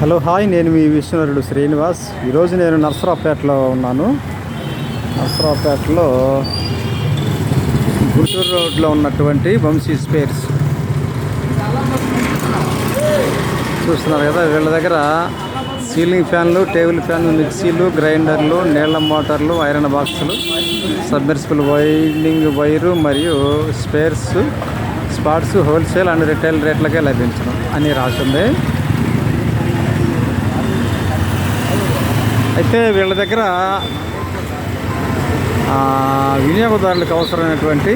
Hello hi నేను మీ విష్ణువరుడు శ్రీనివాస్. ఈరోజు నేను నర్సరావుపేటలో ఉన్నాను. నర్సరావుపేటలో గుంటూరు రోడ్లో ఉన్నటువంటి వంశీ స్పేర్స్. చూస్తున్నారు కదా వీళ్ళ దగ్గర సీలింగ్ ఫ్యాన్లు టేబుల్ ఫ్యాన్లు మిక్సీలు గ్రైండర్లు నీళ్ళ మోటార్లు ఐరన్ బాక్సులు సబ్మెర్సిబుల్ వైండింగ్ వైరు మరియు spares spots wholesale and retail రేట్లకే లభించడం అని రాసింది. అయితే వీళ్ళ దగ్గర వినియోగదారులకు అవసరమైనటువంటి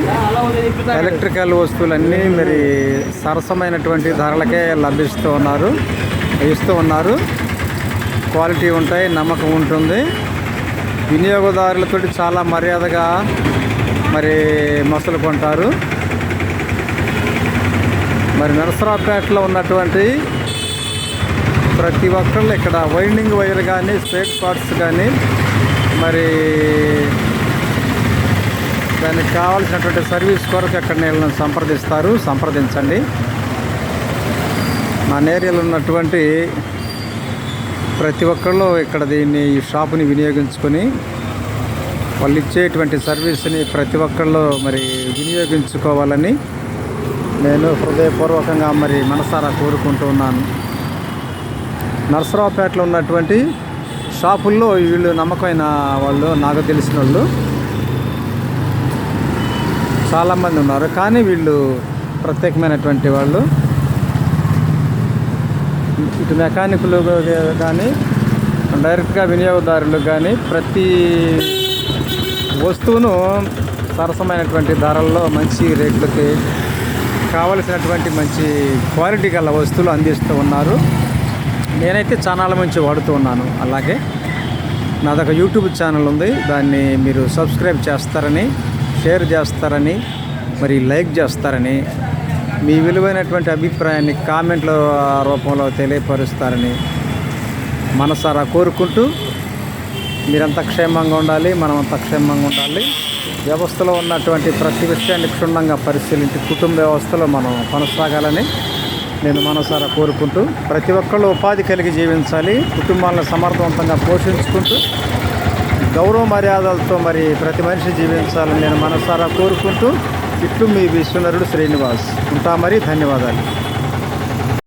ఎలక్ట్రికల్ వస్తువులన్నీ మరి సరసమైనటువంటి ధరలకే లభిస్తూ ఉన్నారు ఇస్తూ ఉన్నారు. క్వాలిటీ ఉంటాయి నమ్మకం ఉంటుంది. వినియోగదారులతో చాలా మర్యాదగా మరి మసలు కొంటారు. మరి నరసరావుపేటలో ఉన్నటువంటి ప్రతి ఒక్కళ్ళు ఇక్కడ వైండింగ్ వైర్ కానీ స్పేట్ పార్ట్స్ కానీ మరి దానికి కావాల్సినటువంటి సర్వీస్ కొరకు అక్కడ నేను సంప్రదిస్తారు. సంప్రదించండి. మన ఏరియాలో ఉన్నటువంటి ప్రతి ఒక్కళ్ళు ఇక్కడ దీన్ని ఈ షాపుని వినియోగించుకొని వాళ్ళు ఇచ్చేటువంటి సర్వీస్ని ప్రతి ఒక్కళ్ళు మరి వినియోగించుకోవాలని నేను హృదయపూర్వకంగా మరి మనసారా కోరుకుంటూ ఉన్నాను. నర్సరావుపేటలో ఉన్నటువంటి షాపుల్లో వీళ్ళు నమ్మకమైన వాళ్ళు నాకు తెలిసిన వాళ్ళు. చాలామంది ఉన్నారు కానీ వీళ్ళు ప్రత్యేకమైనటువంటి వాళ్ళు. ఇటు మెకానికులు కానీ డైరెక్ట్గా వినియోగదారులు కానీ ప్రతి వస్తువును సరసమైనటువంటి ధరల్లో మంచి రేట్లకి కావలసినటువంటి మంచి క్వాలిటీ గల వస్తువులు అందిస్తూ ఉన్నారు. నేనైతే ఛానల్ నుంచి వాడుతూ ఉన్నాను. అలాగే నాదొక యూట్యూబ్ ఛానల్ ఉంది. దాన్ని మీరు సబ్స్క్రైబ్ చేస్తారని షేర్ చేస్తారని మరి లైక్ చేస్తారని మీ విలువైనటువంటి అభిప్రాయాన్ని కామెంట్ల రూపంలో తెలియపరుస్తారని మనసారా కోరుకుంటూ మీరంతా క్షేమంగా ఉండాలి మనమంతా క్షేమంగా ఉండాలి. వ్యవస్థలో ఉన్నటువంటి ప్రతి విషయాన్ని క్షుణ్ణంగా పరిశీలించి కుటుంబ వ్యవస్థలో మనం కొనసాగాలని నేను మనసారా కోరుకుంటూ ప్రతి ఒక్కళ్ళు ఉపాధి కలిగి జీవించాలి కుటుంబాలను సమర్థవంతంగా పోషించుకుంటూ గౌరవ మర్యాదలతో మరి ప్రతి మనిషి జీవించాలని నేను మనసారా కోరుకుంటూ ఇట్లు మీ విశ్వనరుడు శ్రీనివాస్. ఉంటా మరి ధన్యవాదాలు.